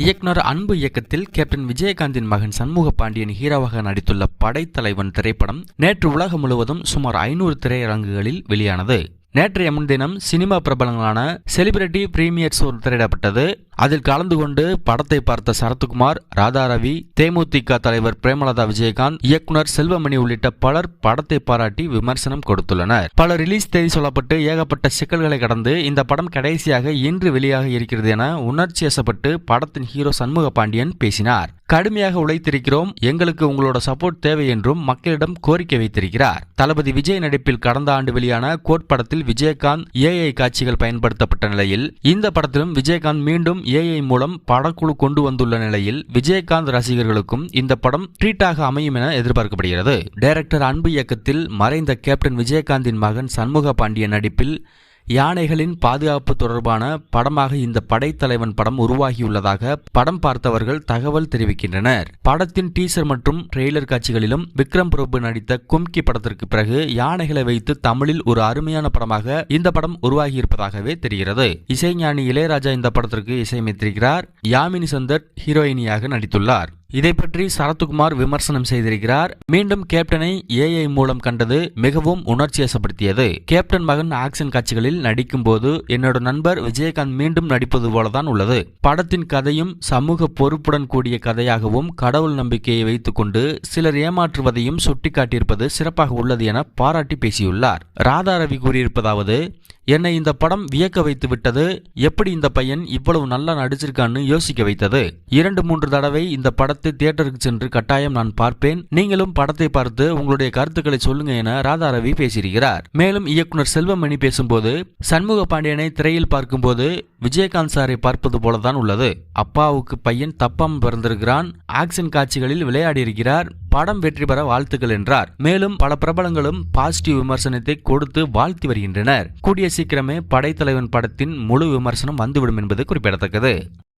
இயக்குனர் அன்பு இயக்கத்தில் கேப்டன் விஜயகாந்தின் மகன் சண்முக பாண்டியன் ஹீரோவாக நடித்துள்ள படைத்தலைவன் திரைப்படம் நேற்று உலகம் முழுவதும் சுமார் ஐநூறு திரையரங்குகளில் வெளியானது. நேற்றைய முன்தினம் சினிமா பிரபலங்களான செலிபிரிட்டி பிரீமியர் ஷோ திரையிடப்பட்டது. அதில் கலந்து கொண்டு படத்தை பார்த்த சரத்குமார் ராதாரவி தேமுதிக தலைவர் பிரேமலதா விஜயகாந்த் இயக்குனர் செல்வமணி உள்ளிட்ட பலர் படத்தை பாராட்டி விமர்சனம் கொடுத்துள்ளனர். பல ரிலீஸ் தேதி சொல்லப்பட்டு ஏகப்பட்ட சிக்கல்களை கடந்து இந்த படம் கடைசியாக இன்று வெளியாக இருக்கிறது என உணர்ச்சி வசப்பட்டு படத்தின் ஹீரோ சண்முக பாண்டியன் பேசினார். கடுமையாக உழைத்திருக்கிறோம் எங்களுக்கு உங்களோட சப்போர்ட் தேவை என்றும் மக்களிடம் கோரிக்கை வைத்திருக்கிறார். தளபதி விஜய் நடிப்பில் கடந்த ஆண்டு வெளியான கோட் படத்தில் விஜயகாந்த் ஏஐ காட்சிகள் பயன்படுத்தப்பட்ட நிலையில் இந்த படத்திலும் விஜயகாந்த் மீண்டும் ஏஐ மூலம் படக்குழு கொண்டு வந்துள்ள நிலையில் விஜயகாந்த் ரசிகர்களுக்கும் இந்த படம் ட்ரீட்டாக அமையும் என எதிர்பார்க்கப்படுகிறது. டைரக்டர் அன்பு இயக்கத்தில் மறைந்த கேப்டன் விஜயகாந்தின் மகன் சண்முக பாண்டியன் நடிப்பில் யானைகளின் பாதுகாப்பு தொடர்பான படமாக இந்த படைத்தலைவன் படம் உருவாகியுள்ளதாக படம் பார்த்தவர்கள் தகவல் தெரிவிக்கின்றனர். படத்தின் டீசர் மற்றும் ட்ரெய்லர் காட்சிகளிலும் விக்ரம் பிரபு நடித்த கும்கி படத்திற்கு பிறகு யானைகளை வைத்து தமிழில் ஒரு அருமையான படமாக இந்த படம் உருவாகியிருப்பதாகவே தெரிகிறது. இசைஞானி இளையராஜா இந்த படத்திற்கு இசையமைத்திருக்கிறார். யாமினி சந்தர் ஹீரோயினியாக நடித்துள்ளார். இதை பற்றி சரத்குமார் விமர்சனம் செய்திருக்கிறார். மீண்டும் கேப்டனை ஏஐ மூலம் கண்டது மிகவும் உணர்ச்சியசப்படுத்தியது. கேப்டன் மகன் ஆக்ஷன் காட்சிகளில் நடிக்கும் போது என்னோட நண்பர் விஜயகாந்த் மீண்டும் நடிப்பது போலதான் உள்ளது. படத்தின் கதையும் சமூக பொறுப்புடன் கூடிய கதையாகவும் கடவுள் நம்பிக்கையை வைத்துக்கொண்டு சிலர் ஏமாற்றுவதையும் சுட்டிக்காட்டியிருப்பது சிறப்பாக உள்ளது என பாராட்டி பேசியுள்ளார். ராதா ரவி கூறியிருப்பதாவது என்னை இந்த படம் வியக்க வைத்து விட்டது. எப்படி இந்த பையன் இவ்வளவு நல்லா நடிச்சிருக்கான்னு யோசிக்க வைத்தது. இரண்டு மூன்று தடவை இந்த படத்தை தியேட்டருக்கு சென்று கட்டாயம் நான் பார்ப்பேன். நீங்களும் படத்தை பார்த்து உங்களுடைய கருத்துக்களை சொல்லுங்க என ராதா ரவி பேசியிருக்கிறார். மேலும் இயக்குனர் செல்வமணி பேசும்போது சண்முக பாண்டியனை திரையில் பார்க்கும்போது விஜயகாந்த் சாரை பார்ப்பது போலதான் உள்ளது. அப்பாவுக்கு பையன் தப்பாம பிறந்திருக்கிறான். ஆக்ஷன் காட்சிகளில் விளையாடி இருக்கிறார் படம் வெற்றி பெற வாழ்த்துக்கள் என்றார். மேலும் பல பிரபலங்களும் பாசிட்டிவ் விமர்சனத்தை கொடுத்து வாழ்த்தி வருகின்றனர். கூடிய சீக்கிரமே படைத்தலைவன் படத்தின் முழு விமர்சனம் வந்துவிடும் என்பது குறிப்பிடத்தக்கது.